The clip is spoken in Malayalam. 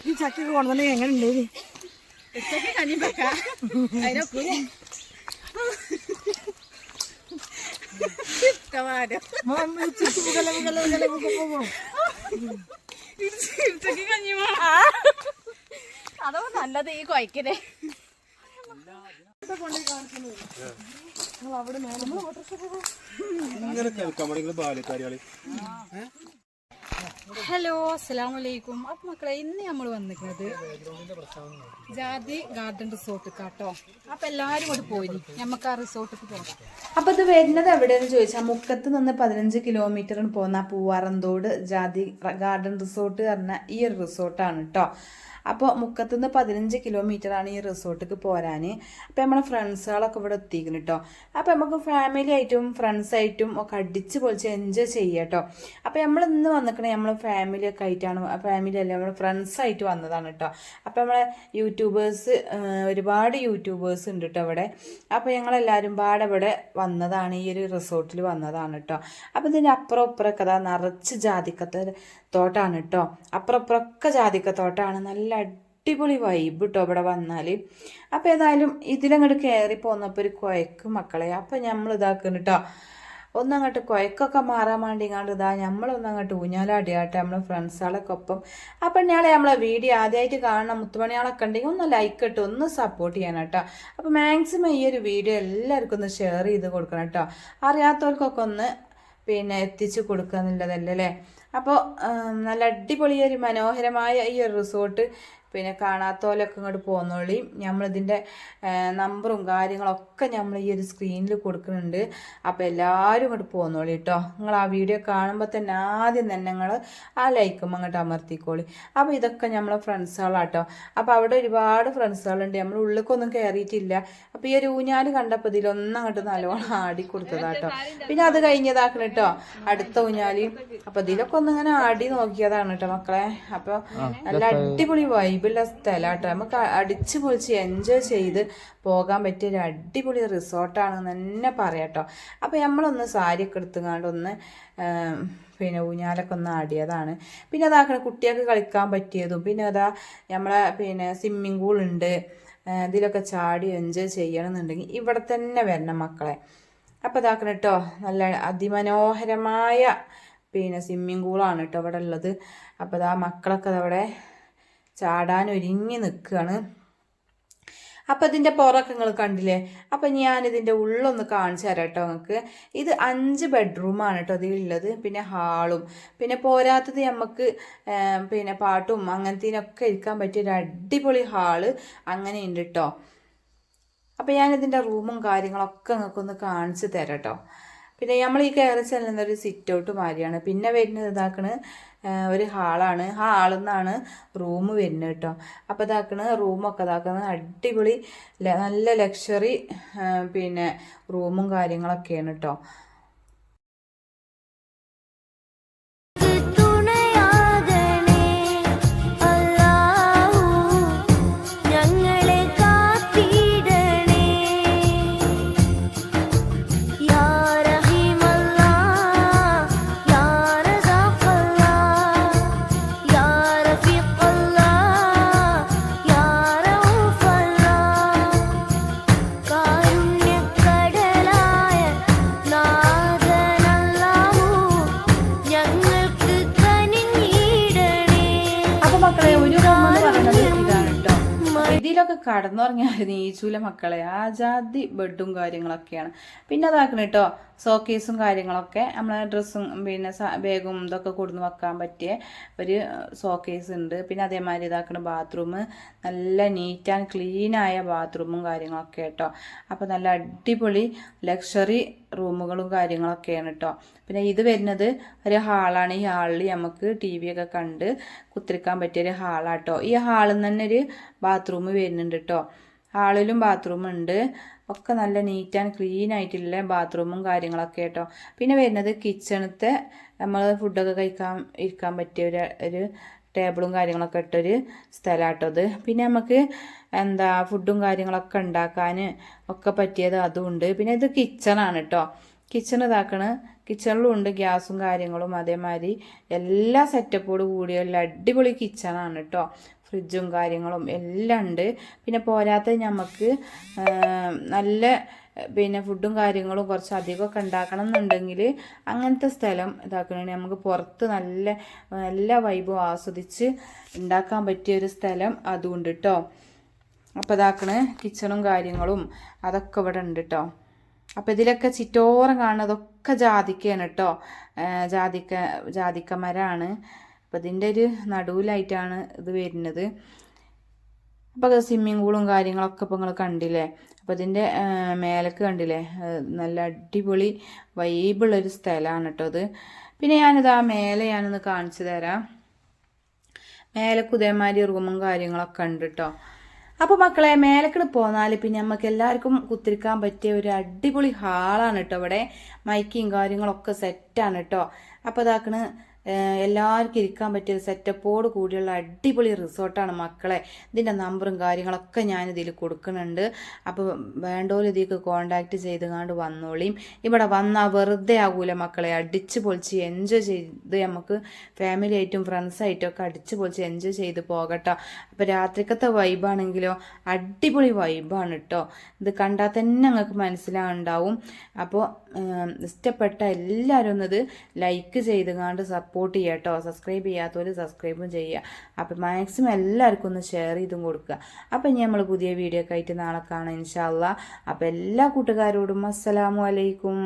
ഈ ചക്കൊക്കെ കൊണ്ടുവന്നെങ്കിൽ എങ്ങനെ ഉണ്ട് ഉച്ചയ്ക്ക് കഞ്ഞി വെക്കാം. അതിനൊക്കെ ഉച്ചയ്ക്ക് കഞ്ഞി അതോ നല്ലത് ഈ കൊയ്ക്കലേ ഇങ്ങനെ കേൾക്കാൻ നിങ്ങൾ ബാല്യക്കാരികൾ. ഹലോ അസ്സാം വലൈക്കും അപ്പൊ മക്കളെ ഇന്ന് നമ്മൾ വന്നിരിക്കുന്നത് ജാതി ഗാർഡൻ റിസോർട്ട് കാട്ടോ അപ്പൊ എല്ലാരും കൂടി പോയി നമുക്ക് ആ റിസോർട്ടിൽ പോകാം. അപ്പോൾ ഇത് വരുന്നത് എവിടെയെന്ന് ചോദിച്ചാൽ മുക്കത്ത് നിന്ന് പതിനഞ്ച് കിലോമീറ്ററിന് പോകുന്ന പൂവാറന്തോട് ജാതി ഗാർഡൻ റിസോർട്ട് പറഞ്ഞ ഈ ഒരു റിസോർട്ടാണ് കേട്ടോ അപ്പോൾ മുക്കത്തു നിന്ന് പതിനഞ്ച് കിലോമീറ്റർ ആണ് ഈ റിസോർട്ടിക്ക് പോരാൻ അപ്പോൾ നമ്മുടെ ഫ്രണ്ട്സുകളൊക്കെ ഇവിടെ എത്തിക്കുന്നു കേട്ടോ അപ്പോൾ നമുക്ക് ഫാമിലി ആയിട്ടും ഫ്രണ്ട്സ് ആയിട്ടും ഒക്കെ അടിച്ച് പൊളിച്ച് എൻജോയ് ചെയ്യാം കേട്ടോ അപ്പോൾ നമ്മൾ ഇന്ന് വന്നിക്കണേ നമ്മൾ ഫാമിലി ഒക്കെ ആയിട്ടാണ് ഫാമിലി അല്ല നമ്മൾ ഫ്രണ്ട്സ് ആയിട്ട് വന്നതാണ് കേട്ടോ അപ്പോൾ നമ്മളെ യൂട്യൂബേഴ്സ് ഒരുപാട് യൂട്യൂബേഴ്സ് ഉണ്ട് കേട്ടോ ഇവിടെ. അപ്പോൾ ഞങ്ങളെല്ലാവരും പാടെ ഇവിടെ വന്നതാണ് ഈ ഒരു റിസോർട്ടിൽ വന്നതാണ് കേട്ടോ അപ്പോൾ ഇതിന്റെ അപ്പുറം ഇപ്പുറമൊക്കെ അതാ നിറച്ച് ജാതിക്കത്തെ തോട്ടാണ് കേട്ടോ അപ്പുറം ഇപ്പുറമൊക്കെ ജാതിക്കത്തോട്ടാണ്. നല്ല അടിപൊളി വൈബ് കേട്ടോ അവിടെ വന്നാൽ അപ്പോൾ ഏതായാലും ഇതിലങ്ങോട്ട് കയറി പോന്നപ്പോൾ ഒരു കുഴക്ക് മക്കളെ. അപ്പോൾ നമ്മൾ ഇതാക്കുന്നു കേട്ടോ ഒന്നങ്ങോട്ട് കുഴക്കൊക്കെ മാറാൻ വേണ്ടി ഇങ്ങോട്ട് ഇതാ നമ്മളൊന്നങ്ങോട്ട് ഊഞ്ഞാലാടിയാട്ടെ നമ്മളെ ഫ്രണ്ട്സുകളൊക്കെ ഒപ്പം അപ്പം ഞാൻ നമ്മളെ വീഡിയോ ആദ്യമായിട്ട് കാണണം മുത്തുമണിയാളൊക്കെ ഉണ്ടെങ്കിൽ ഒന്ന് ലൈക്ക് ഇട്ട് ഒന്ന് സപ്പോർട്ട് ചെയ്യണം കേട്ടോ അപ്പം മാക്സിമം ഈ ഒരു വീഡിയോ എല്ലാവർക്കും ഒന്ന് ഷെയർ ചെയ്ത് കൊടുക്കണം കേട്ടോ അറിയാത്തവർക്കൊക്കെ ഒന്ന് പിന്നെ എത്തിച്ചു കൊടുക്കുക എന്നുള്ളതല്ലേ അപ്പോൾ നല്ല അടിപൊളി ഒരു മനോഹരമായ ഈ ഒരു റിസോർട്ട് പിന്നെ കാണാത്തോലൊക്കെ ഇങ്ങോട്ട് പോന്നോളി. നമ്മളിതിന്റെ നമ്പറും കാര്യങ്ങളൊക്കെ നമ്മൾ ഈ ഒരു സ്ക്രീനിൽ കൊടുക്കുന്നുണ്ട് അപ്പോൾ എല്ലാവരും ഇങ്ങോട്ട് പോന്നോളി കേട്ടോ നിങ്ങൾ ആ വീഡിയോ കാണുമ്പോൾ തന്നെ ആദ്യം തന്നെ നിങ്ങൾ ആ ലൈക്കും അങ്ങോട്ട് അമർത്തിക്കോളി. അപ്പോൾ ഇതൊക്കെ നമ്മളെ ഫ്രണ്ട്സുകളാട്ടോ അപ്പോൾ അവിടെ ഒരുപാട് ഫ്രണ്ട്സുകളുണ്ട്. നമ്മൾ ഉള്ളിലേക്കൊന്നും കയറിയിട്ടില്ല അപ്പോൾ ഈ ഒരു ഊഞ്ഞാൽ കണ്ടപ്പോൾ ഇതിലൊന്നും അങ്ങോട്ട് നല്ലോണം ആടി കൊടുത്തതാട്ടോ പിന്നെ അത് കഴിഞ്ഞതാക്കണം കേട്ടോ അടുത്ത ഊഞ്ഞാലി. അപ്പോൾ ഇതിലൊക്കെ ഒന്നിങ്ങനെ ആടി നോക്കിയതാണ് കേട്ടോ മക്കളെ. അപ്പോൾ നല്ല അടിപൊളി വൈബുള്ള സ്ഥലമാട്ടോ നമുക്ക് അടിച്ചു പൊളിച്ച് എൻജോയ് ചെയ്ത് പോകാൻ പറ്റിയ ഒരു അടിപൊളി റിസോർട്ടാണെന്ന് തന്നെ പറയാട്ടോ അപ്പോൾ നമ്മളൊന്ന് സാരിയൊക്കെ എടുത്തുങ്ങാണ്ട് ഒന്ന് പിന്നെ ഊഞ്ഞാലൊക്കെ ഒന്ന് ആടിയതാണ്. പിന്നെ അതാക്കണ കുട്ടികൾക്ക് കളിക്കാൻ പറ്റിയതും. പിന്നെ അതാ നമ്മളെ പിന്നെ സ്വിമ്മിങ് പൂൾ ഉണ്ട്. ഇതിലൊക്കെ ചാടി എൻജോയ് ചെയ്യണമെന്നുണ്ടെങ്കിൽ ഇവിടെ തന്നെ വരണം മക്കളെ. അപ്പോൾ ഇതാക്കണം കേട്ടോ നല്ല അതിമനോഹരമായ പിന്നെ സ്വിമ്മിങ് പൂളാണ് കേട്ടോ ഇവിടെ ഉള്ളത്. അപ്പോൾ ഇതാ മക്കളൊക്കെ അവിടെ ചാടാൻ ഒരുങ്ങി നിൽക്കുകയാണ് അപ്പം ഇതിന്റെ പുറമൊക്കെ നിങ്ങൾ കണ്ടില്ലേ? അപ്പം ഞാനിതിന്റെ ഉള്ളൊന്ന് കാണിച്ചു തരാം കേട്ടോ നിങ്ങൾക്ക് ഇത് അഞ്ച് ബെഡ്റൂമാണ് കേട്ടോ ഇതിലുള്ളത്. പിന്നെ ഹാളും. പിന്നെ പോരാത്തത് നമുക്ക് പിന്നെ പാട്ടും അങ്ങനത്തേനൊക്കെ ഇരിക്കാൻ പറ്റിയ ഒരു അടിപൊളി ഹാൾ അങ്ങനെയുണ്ട് കേട്ടോ അപ്പം ഞാനിതിന്റെ റൂമും കാര്യങ്ങളൊക്കെ നിങ്ങൾക്കൊന്ന് കാണിച്ചു തരാം കേട്ടോ പിന്നെ നമ്മൾ ഈ കയറി ചെല്ലുന്ന ഒരു സിറ്റ് ഔട്ട് മാതിരിയാണ് പിന്നെ വരുന്നത് ഇതാക്കണ് ഒരു ഹാളാണ്. ഹാളിൽ നിന്നാണ് റൂം വരുന്നത് കേട്ടോ. അപ്പോൾ ഇതാക്കണ് റൂമൊക്കെ ഇതാക്കുന്നത് അടിപൊളി നല്ല ലക്ഷറി പിന്നെ റൂമും കാര്യങ്ങളൊക്കെയാണ് കേട്ടോ. ഇതിലൊക്കെ കടന്നുറങ്ങിയായിരുന്നു ഈ ചൂല മക്കളെ. ആജാതി ബെഡും കാര്യങ്ങളൊക്കെയാണ്. പിന്നെ അതാക്കണം കേട്ടോ സോക്കേസും കാര്യങ്ങളൊക്കെ നമ്മൾ ഡ്രസ്സും പിന്നെ ബാഗും ഇതൊക്കെ കൊടുന്ന് വെക്കാൻ പറ്റിയ ഒരു സോക്കേസ് ഉണ്ട്. പിന്നെ അതേമാതിരി ഇതാക്കുന്ന ബാത്റൂം. നല്ല നീറ്റ് ആൻഡ് ക്ലീൻ ആയ ബാത്റൂമും കാര്യങ്ങളൊക്കെ കേട്ടോ അപ്പോൾ നല്ല അടിപൊളി ലക്ഷറി റൂമുകളും കാര്യങ്ങളൊക്കെയാണ് കേട്ടോ പിന്നെ ഇത് വരുന്നത് ഒരു ഹാളാണ്. ഈ ഹാളിൽ നമുക്ക് ടി വി ഒക്കെ കണ്ട് കുത്തിരിക്കാൻ പറ്റിയ ഒരു ഹാളാട്ടോ. ഈ ഹാളിൽ നിന്ന് തന്നെ ഒരു ബാത്റൂം വരുന്നുണ്ട് കേട്ടോ ഹാളിലും ബാത്റൂം ഉണ്ട്. ഒക്കെ നല്ല നീറ്റ് ആൻഡ് ക്ലീൻ ആയിട്ടുള്ള ബാത്റൂമും കാര്യങ്ങളൊക്കെ കേട്ടോ പിന്നെ വരുന്നത് കിച്ചണത്തെ നമ്മൾ ഫുഡൊക്കെ കഴിക്കാൻ ഇരിക്കാൻ പറ്റിയ ഒരു ഒരു ടേബിളും കാര്യങ്ങളൊക്കെ ഇട്ടൊരു സ്ഥലമാട്ടോ അത്. പിന്നെ നമുക്ക് എന്താ ഫുഡും കാര്യങ്ങളൊക്കെ ഉണ്ടാക്കാൻ ഒക്കെ പറ്റിയത് അതുമുണ്ട് പിന്നെ ഇത് കിച്ചണാണ് കേട്ടോ കിച്ചൺ ഇതാക്കണ്. കിച്ചണിലും ഉണ്ട് ഗ്യാസും കാര്യങ്ങളും അതേമാതിരി എല്ലാ സെറ്റപ്പോട് കൂടിയ അടിപൊളി കിച്ചണാണ് കേട്ടോ ഫ്രിഡ്ജും കാര്യങ്ങളും എല്ലാം ഉണ്ട്. പിന്നെ പോരാത്ത നമുക്ക് നല്ല പിന്നെ ഫുഡും കാര്യങ്ങളും കുറച്ച് അധികമൊക്കെ ഉണ്ടാക്കണം എന്നുണ്ടെങ്കിൽ അങ്ങനത്തെ സ്ഥലം ഇതാക്കണമെങ്കിൽ നമുക്ക് പുറത്ത് നല്ല നല്ല വൈബും ആസ്വദിച്ച് ഉണ്ടാക്കാൻ പറ്റിയ ഒരു സ്ഥലം അതുകൊണ്ട് കേട്ടോ അപ്പോൾ ഇതാക്കണ കിച്ചണും കാര്യങ്ങളും അതൊക്കെ ഇവിടെ ഉണ്ട് കേട്ടോ അപ്പോൾ ഇതിലൊക്കെ ചിറ്റോറം കാണുന്നതൊക്കെ ജാതിക്കയാണ് കേട്ടോ ജാതിക്ക ജാതിക്ക മരമാണ് അപ്പോൾ ഇതിന്റെ ഒരു നടുവിലായിട്ടാണ് ഇത് വരുന്നത്. അപ്പോൾ സ്വിമ്മിങ് പൂളും കാര്യങ്ങളൊക്കെ ഇപ്പോൾ നിങ്ങൾ കണ്ടില്ലേ? അപ്പോൾ ഇതിന്റെ മേലക്ക് കണ്ടില്ലേ? നല്ല അടിപൊളി വൈബുള്ളൊരു സ്ഥലമാണ് കേട്ടോ അത്. പിന്നെ ഞാനിത് ആ മേലെ ഞാനൊന്ന് കാണിച്ചു തരാം. മേലക്ക് ഇതേമാതിരി റൂമും കാര്യങ്ങളൊക്കെ ഉണ്ട് കേട്ടോ അപ്പോൾ മക്കളെ മേലക്കിട് പോന്നാൽ പിന്നെ നമുക്ക് എല്ലാവർക്കും കുത്തിരിക്കാൻ പറ്റിയ ഒരു അടിപൊളി ഹാളാണ് കേട്ടോ ഇവിടെ. മൈക്കിങ് കാര്യങ്ങളൊക്കെ സെറ്റാണ് കേട്ടോ അപ്പോൾ ഇതാക്കണ് എല്ലാവർക്കും ഇരിക്കാൻ പറ്റിയ സെറ്റപ്പോട് കൂടിയുള്ള അടിപൊളി റിസോർട്ടാണ് മക്കളെ. ഇതിന്റെ നമ്പറും കാര്യങ്ങളൊക്കെ ഞാൻ ഇതിൽ കൊടുക്കുന്നുണ്ട്. അപ്പോൾ വേണ്ടോലും ഇതിലേക്ക് കോണ്ടാക്ട് ചെയ്ത് കണ്ട് വന്നോളിയും. ഇവിടെ വന്നാൽ വെറുതെ ആകൂല മക്കളെ. അടിച്ച് പൊളിച്ച് എൻജോയ് ചെയ്ത് നമുക്ക് ഫാമിലി ആയിട്ടും ഫ്രണ്ട്സായിട്ടും ഒക്കെ അടിച്ച് പൊളിച്ച് എൻജോയ് ചെയ്ത് പോകട്ടോ. അപ്പോൾ രാത്രിക്കത്തെ വൈബാണെങ്കിലോ അടിപൊളി വൈബാണ് കേട്ടോ ഇത് കണ്ടാൽ തന്നെ നിങ്ങൾക്ക് മനസ്സിലാകുണ്ടാവും അപ്പോൾ ഇഷ്ടപ്പെട്ട എല്ലാവരും ഒന്നത് ലൈക്ക് ചെയ്ത് കണ്ട് സപ്പോർട്ട് ചെയ്യുക കേട്ടോ. സബ്സ്ക്രൈബ് ചെയ്യാത്തവർ സബ്സ്ക്രൈബും ചെയ്യുക. അപ്പോൾ മാക്സിമം എല്ലാവർക്കും ഒന്ന് ഷെയർ ചെയ്തും കൊടുക്കുക. അപ്പം ഇനി നമ്മൾ പുതിയ വീഡിയോ ഒക്കെ ആയിട്ട് നാളെ കാണാം ഇൻഷാല്ല അപ്പം എല്ലാ കൂട്ടുകാരോടും അസ്സലാമു അലൈക്കും.